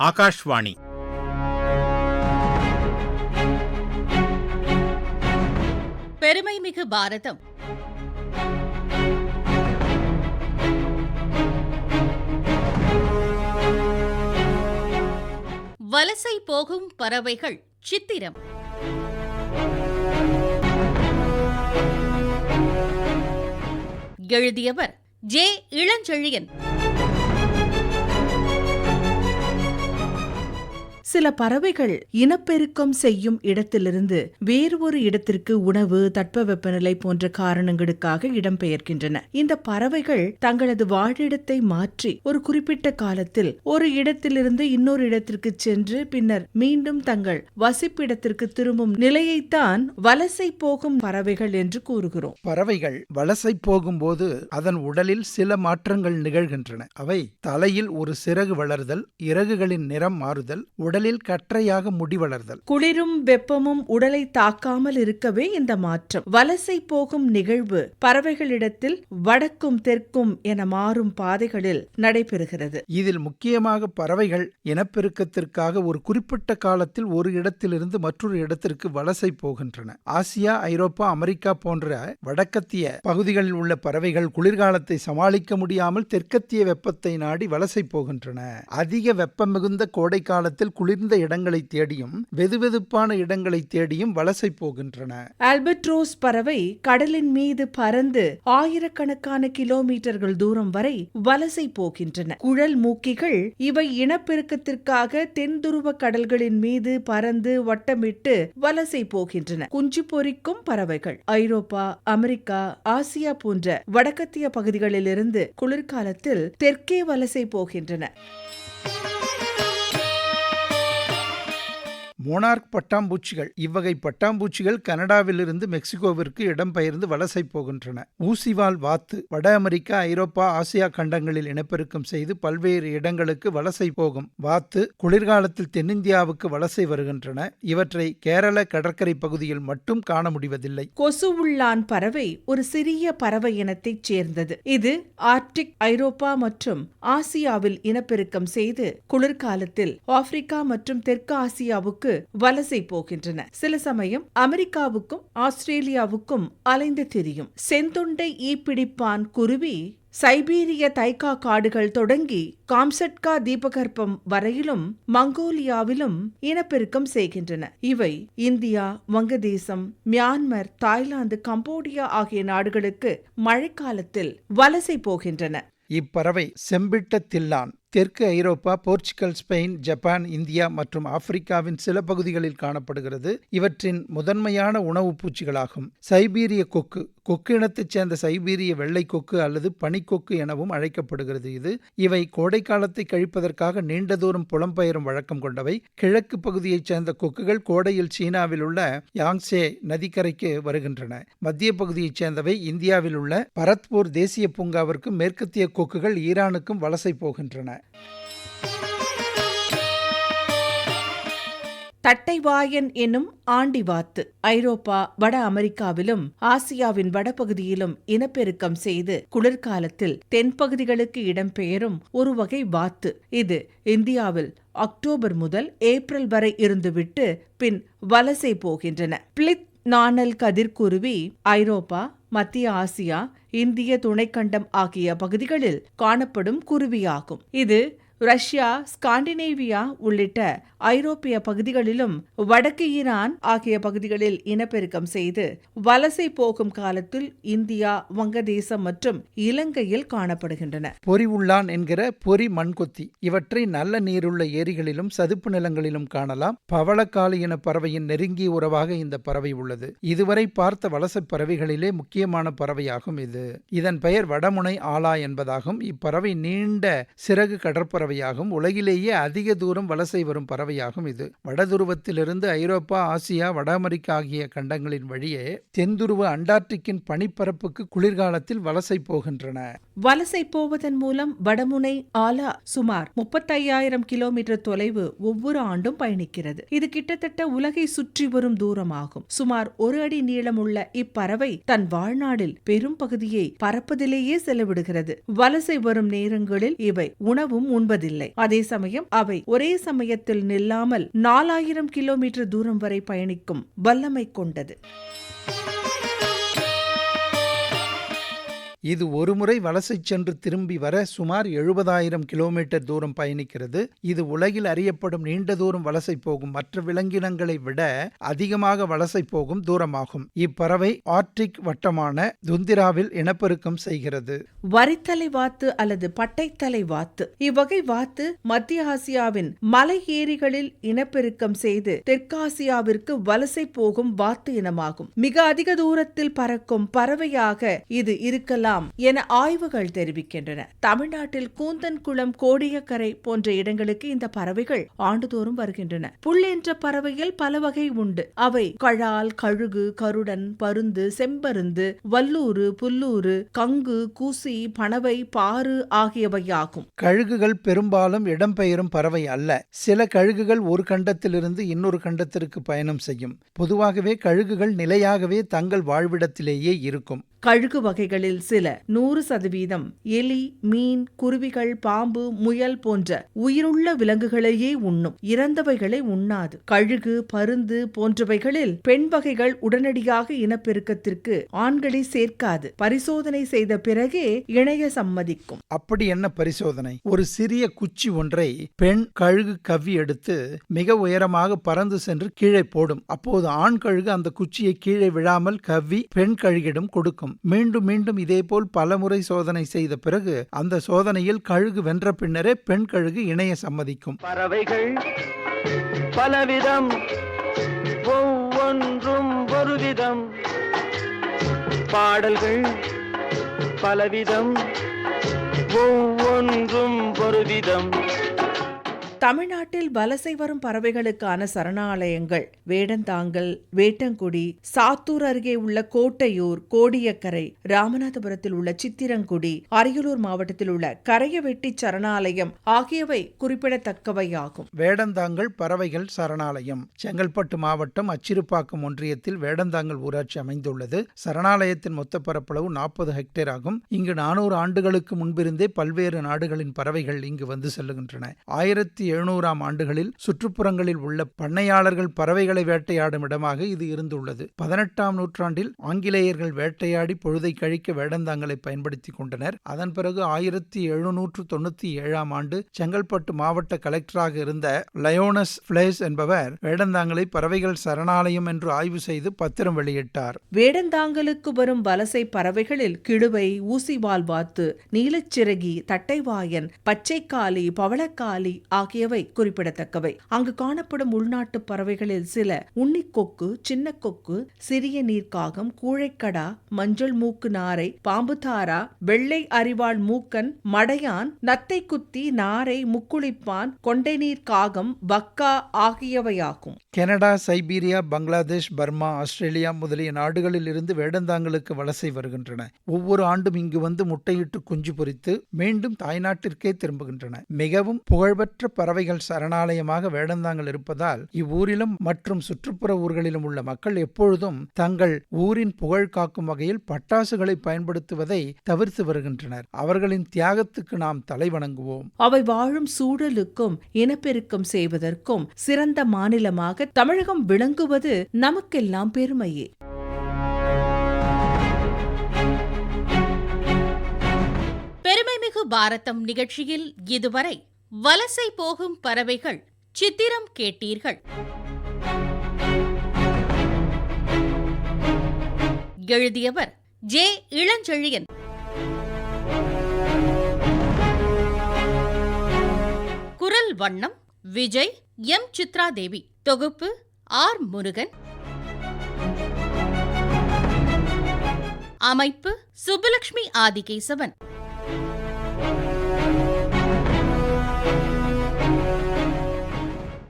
ஆகாஷ்வாணி பெருமைமிகு பாரதம் வலசை போகும் பறவைகள் சித்திரம் எழுதியவர் ஜே இளஞ்செழியன் சில பறவைகள் இனப்பெருக்கம் செய்யும் இடத்திலிருந்து வேறு ஒரு இடத்திற்கு உணவு தட்பவெப்பநிலை போன்ற காரணங்களுக்காக இடம்பெயர்கின்றன. இந்த பறவைகள் தங்களது வாழிடத்தை மாற்றி ஒரு குறிப்பிட்ட காலத்தில் ஒரு இடத்திலிருந்து இன்னொரு இடத்திற்கு சென்று பின்னர் மீண்டும் தங்கள் வசிப்பிடத்திற்கு திரும்பும் நிலையைத்தான் வலசை போகும் பறவைகள் என்று கூறுகிறோம். பறவைகள் வலசை போகும்போது அதன் உடலில் சில மாற்றங்கள் நிகழ்கின்றன. அவை தலையில் ஒரு சிறகு வளர்தல் இறகுகளின் நிறம் மாறுதல் உடல் உடலில் கற்றையாக முடி வளர்தல். குளிரும் வெப்பமும் உடலை தாக்காமல் இருக்கவே இந்த மாற்றம். வலசை போகும் நிகழ்வு பறவைகளிடத்தில் வடக்கும் தெற்கும் என மாறும் பாதைகளில் நடைபெறுகிறது. இதில் முக்கியமாக பறவைகள் இனப்பெருக்கத்திற்காக ஒரு குறிப்பிட்ட காலத்தில் ஒரு இடத்திலிருந்து மற்றொரு இடத்திற்கு வலசை போகின்றன. ஆசியா ஐரோப்பா அமெரிக்கா போன்ற வடக்கத்திய பகுதிகளில் உள்ள பறவைகள் குளிர்காலத்தை சமாளிக்க முடியாமல் தெற்கத்திய வெப்பத்தை நாடி வலசை போகின்றன. அதிக வெப்பம் மிகுந்த கோடை காலத்தில் குளிர்ந்த இடங்களை தேடியும் வெதுவெதுப்பான இடங்களை தேடியும் வலசை போகின்றன. ஆல்பட்ரோஸ் பறவை கடலின் மீது பறந்து ஆயிரக்கணக்கான கிலோமீட்டர்கள் தூரம் வரை வலசை போகின்றன. குழல் மூக்கிகள் இவை இனப்பெருக்கத்திற்காக தென்துருவ கடல்களின் மீது பறந்து வட்டமிட்டு வலசை போகின்றன. குஞ்சு பொறிக்கும் பறவைகள் ஐரோப்பா அமெரிக்கா ஆசியா போன்ற வடக்கத்திய பகுதிகளிலிருந்து குளிர்காலத்தில் தெற்கே வலசை போகின்றன. மோனார்க் பட்டாம்பூச்சிகள் இவ்வகை பட்டாம்பூச்சிகள் கனடாவிலிருந்து மெக்சிகோவிற்கு இடம்பெயர்ந்து வலசை போகின்றன. ஊசிவால் வாத்து வட அமெரிக்கா ஐரோப்பா ஆசியா கண்டங்களில் இனப்பெருக்கம் செய்து பல்வேறு இடங்களுக்கு வலசை போகும். வாத்து குளிர்காலத்தில் தென்னிந்தியாவுக்கு வலசை வருகின்றன. இவற்றை கேரள கடற்கரை பகுதியில் மட்டும் காண முடிவதில்லை. கொசுவுள்ளான் பறவை ஒரு சிறிய பறவை இனத்தைச் சேர்ந்தது. இது ஆர்டிக் ஐரோப்பா மற்றும் ஆசியாவில் இனப்பெருக்கம் செய்து குளிர்காலத்தில் ஆப்பிரிக்கா மற்றும் தெற்கு ஆசியாவுக்கு வலசை போகின்றன. சில சமயம் அமெரிக்காவுக்கும் ஆஸ்திரேலியாவுக்கும் அலைந்து திரியும். செந்தொண்டை ஈப்பிடிப்பான் குருவி சைபீரிய தைக்கா காடுகள் தொடங்கி காம்சட்கா தீபகற்பம் வரையிலும் மங்கோலியாவிலும் இனப்பெருக்கம் செய்கின்றன. இவை இந்தியா வங்கதேசம் மியான்மர் தாய்லாந்து கம்போடியா ஆகிய நாடுகளுக்கு மழைக்காலத்தில் வலசை போகின்றன. இப்பறவை செம்பிட்ட தில்லான் தெற்கு Europe Portugal Spain Japan India மற்றும் ஆப்பிரிக்காவின் சில பகுதிகளில் காணப்படுகிறது. இவற்றின் முதன்மையான உணவுப் பூச்சிகளாகும். சைபீரிய கொக்கு கொக்கு இனத்தைச் சேர்ந்த சைபீரிய வெள்ளை கொக்கு அல்லது பனிக்கொக்கு எனவும் அழைக்கப்படுகிறது இது. இவை கோடை காலத்தை கழிப்பதற்காக நீண்ட தூரம் புலம்பெயரும் வழக்கம் கொண்டவை. கிழக்கு பகுதியைச் சேர்ந்த கொக்குகள் கோடையில் சீனாவில் உள்ள யாங்சே நதிக்கரைக்கு வருகின்றன. மத்திய பகுதியைச் சேர்ந்தவை இந்தியாவில் உள்ள பரத்பூர் தேசிய பூங்காவிற்கும் மேற்கத்திய கொக்குகள் ஈரானுக்கும் வலசை போகின்றன. தட்டைவாயன் என்னும் ஆண்டிவாத்து ஐரோப்பா வட அமெரிக்காவிலும் ஆசியாவின் வடபகுதியிலும் இனப்பெருக்கம் செய்து குளிர்காலத்தில் தென்பகுதிகளுக்கு இடம்பெயரும் ஒரு வகை வாத்து. இது இந்தியாவில் அக்டோபர் முதல் ஏப்ரல் வரை இருந்துவிட்டு பின் வலசை போகின்றன. பிளித் நாணல் கதிர்குருவி ஐரோப்பா மத்திய ஆசியா இந்திய துணைக்கண்டம் ஆகிய பகுதிகளில் காணப்படும் குருவியாகும். இது ரஷ்யா ஸ்காண்டினேவியா உள்ளிட்ட ஐரோப்பிய பகுதிகளிலும் வடக்கு ஈரான் ஆகிய பகுதிகளில் இனப்பெருக்கம் செய்து வலசை போகும் காலத்தில் இந்தியா வங்கதேசம் மற்றும் இலங்கையில் காணப்படுகின்றன. பொறி உள்ளான் என்கிற பொறி மண்கொத்தி இவற்றை நல்ல நீருள்ள ஏரிகளிலும் சதுப்பு நிலங்களிலும் காணலாம். பவளக்காலி இன பறவையின் நெருங்கிய உறவாக இந்த பறவை உள்ளது. இதுவரை பார்த்த வலசை பறவைகளிலே முக்கியமான பறவையாகும் இது. இதன் பெயர் வடமுனை ஆலா என்பதாகும். இப்பறவை நீண்ட சிறகு பறவையாகும். உலகிலேயே அதிக தூரம் வலசை வரும் பறவையாகும் இது. வடதுருவத்திலிருந்து ஐரோப்பா ஆசியா வட அமெரிக்கா ஆகிய கண்டங்களின் வழியே தென்துருவ அண்டார்டிக்கின் பனிப்பரப்புக்கு குளிர்காலத்தில் வலசை போகின்றன. வலசை போவதன் மூலம் வடமுனை ஆலா சுமார் முப்பத்தையாயிரம் கிலோமீட்டர் தொலைவு ஒவ்வொரு ஆண்டும் பயணிக்கிறது. இது கிட்டத்தட்ட உலகை சுற்றி வரும் தூரமாகும். சுமார் ஒரு அடி நீளமுள்ள இப்பறவை தன் வாழ்நாளில் பெரும் பகுதியை பறப்பதிலேயே செலவிடுகிறது. வலசை வரும் நேரங்களில் இவை உணவும் உண்பது நிற்பதில்லை அதே சமயம் அவை ஒரே சமயத்தில் நில்லாமல் நாலாயிரம் கிலோமீட்டர் தூரம் வரை பயணிக்கும் வல்லமை கொண்டது. இது ஒருமுறை வலசை சென்று திரும்பி வர சுமார் எழுபதாயிரம் கிலோமீட்டர் தூரம் பயணிக்கிறது. இது உலகில் அறியப்படும் நீண்ட தூரம் வலசை போகும் மற்ற விலங்கினங்களை விட அதிகமாக வலசை போகும் தூரமாகும். இப்பறவை ஆர்டிக் வட்டமான துந்திராவில் இனப்பெருக்கம் செய்கிறது. வரித்தலை வாத்து அல்லது பட்டைத்தலை வாத்து. இவ்வகை வாத்து மத்திய ஆசியாவின் மலை ஏரிகளில் இனப்பெருக்கம் செய்து தெற்காசியாவிற்கு வலசை போகும் வாத்து இனமாகும். மிக அதிக தூரத்தில் பறக்கும் பறவையாக இது இருக்கலாம். என ஆய்வுகள் தெரிவிக்கின்றன. தமிழ்நாட்டில் கூந்தன்குளம் கோடியக்கரை போன்ற இடங்களுக்கு இந்த பறவைகள் ஆண்டுதோறும் வருகின்றன. புல் என்ற பறவையில் பல வகை உண்டு. அவை கழால் கழுகு கருடன் பருந்து செம்பருந்து வல்லூறு புல்லூரு கங்கு கூசி பணவை பாறு ஆகியவையாகும். கழுகுகள் பெரும்பாலும் இடம்பெயரும் பறவை அல்ல. சில கழுகுகள் ஒரு கண்டத்திலிருந்து இன்னொரு கண்டத்திற்கு பயணம் செய்யும். பொதுவாகவே கழுகுகள் நிலையாகவே தங்கள் வாழ்விடத்திலேயே இருக்கும். கழுகு வகைகளில் சில. நூறு சதவீதம் எலி மீன் குருவிகள் பாம்பு முயல் போன்ற உயிருள்ள விலங்குகளையே உண்ணும். இறந்தவைகளை உண்ணாது. கழுகு பருந்து போன்றவைகளில் பெண் வகைகள் உடனடியாக இனப்பெருக்கத்திற்கு ஆண்களை சேர்க்காது. பரிசோதனை செய்த பிறகே இணைய சம்மதிக்கும். அப்படி என்ன பரிசோதனை? ஒரு சிறிய குச்சி ஒன்றை பெண் கழுகு கவ்வி எடுத்து மிக உயரமாக பறந்து சென்று கீழே போடும். அப்போது ஆண் கழுகு அந்த குச்சியை கீழே விழாமல் கவ்வி பெண் கழுகிடம் கொடுக்கும். மீண்டும் மீண்டும் இதேபோல் பலமுறை சோதனை செய்த பிறகு அந்த சோதனையில் கழுகு வென்ற பின்னரே பெண் கழுகு இணைய சம்மதிக்கும். பறவைகள் பலவிதம் ஒவ்வொன்றும் ஒரு விதம் பாடல்கள் பலவிதம் ஒவ்வொன்றும் ஒரு விதம் தமிழ்நாட்டில் வலசை வரும் பறவைகளுக்கான சரணாலயங்கள் வேடந்தாங்கல் வேட்டங்குடி சாத்தூர் அருகே உள்ள கோட்டையூர் கோடியக்கரை ராமநாதபுரத்தில் உள்ள சித்திரங்குடி அரியலூர் மாவட்டத்தில் உள்ள கரையவெட்டி சரணாலயம் ஆகியவை குறிப்பிடத்தக்கவையாகும். வேடந்தாங்கல் பறவைகள் சரணாலயம். செங்கல்பட்டு மாவட்டம் அச்சிறுப்பாக்கம் ஒன்றியத்தில் வேடந்தாங்கல் ஊராட்சி அமைந்துள்ளது. சரணாலயத்தின் மொத்த பரப்பளவு நாற்பது ஹெக்டேர் ஆகும். இங்கு நானூறு ஆண்டுகளுக்கு முன்பிருந்தே பல்வேறு நாடுகளின் பறவைகள் இங்கு வந்து செல்லுகின்றன. ஆயிரத்தி எழுநூறாம் ஆண்டுகளில் சுற்றுப்புறங்களில் உள்ள பண்ணையாளர்கள் பறவைகளை வேட்டையாடும் இடமாக இது இருந்துள்ளது. பதினெட்டாம் நூற்றாண்டில் ஆங்கிலேயர்கள் வேட்டையாடி பொழுதை கழிக்க வேடந்தாங்கலை பயன்படுத்தி கொண்டனர். அதன் பிறகு ஆயிரத்தி எழுநூற்று தொண்ணூத்தி ஏழாம் ஆண்டு செங்கல்பட்டு மாவட்ட கலெக்டராக இருந்த லயோனஸ் பிளேஸ் என்பவர் வேடந்தாங்கலை பறவைகள் சரணாலயம் என்று ஆய்வு செய்து பத்திரம் வெளியிட்டார். வேடந்தாங்கலுக்கு வரும் வலசை பறவைகளில் கிடுவை ஊசிவால் வாத்து நீலச்சிறகி தட்டைவாயன் பச்சைக்காலி பவளக்காலி ஆகியவை குறிப்பிடத்தக்கவை. அங்கு காணப்படும் உள்நாட்டு பறவைகளில் சில உன்னிக்கொக்கு சின்ன கொக்கு சிறிய நீர்க்காகம் கூழைக்கடா மஞ்சள் மூக்கு நாரை பாம்புதாரா வெள்ளை அறிவாள் மூக்கன் மடையான் நத்தை குத்தி நாரை முக்குளிப்பான் கொண்டைநீர் காகம் வக்கா ஆகியவையாகும். Canada Siberia Bangladesh Burma Australia முதலிய நாடுகளில் இருந்து வேடந்தாங்களுக்கு வலசை வருகின்றன. ஒவ்வொரு ஆண்டும் இங்கு வந்து முட்டையிட்டு குஞ்சு பொரித்து மீண்டும் தாய்நாட்டிற்கே திரும்புகின்றன. மிகவும் புகழ்பெற்ற பறவைகள் சரணாலயமாக வேடந்தாங்கல் இருப்பதால் இவ்வூரிலும் மற்றும் சுற்றுப்புற ஊர்களிலும் உள்ள மக்கள் எப்பொழுதும் தங்கள் ஊரின் புகழ் காக்கும் வகையில் பட்டாசுகளை பயன்படுத்துவதை தவிர்த்து வருகின்றனர். அவர்களின் தியாகத்துக்கு நாம் தலைவணங்குவோம் அவை வாழும் சூழலுக்கும் இனப்பெருக்கம் செய்வதற்கும் சிறந்த மாநிலமாக தமிழகம் விளங்குவது நமக்கெல்லாம் பெருமையே. பெருமைமிகு பாரதம் நிகழ்ச்சியில் இதுவரை வலசை போகும் பறவைகள் சித்திரம் கேட்டீர்கள். எழுதியவர் ஜே இளஞ்செழியன். குரல் வண்ணம் விஜய் எம் சித்ரா தேவி தொகுப்பு ஆர் முருகன். அமைப்பு சுப்புலட்சுமி ஆதிகேசவன்.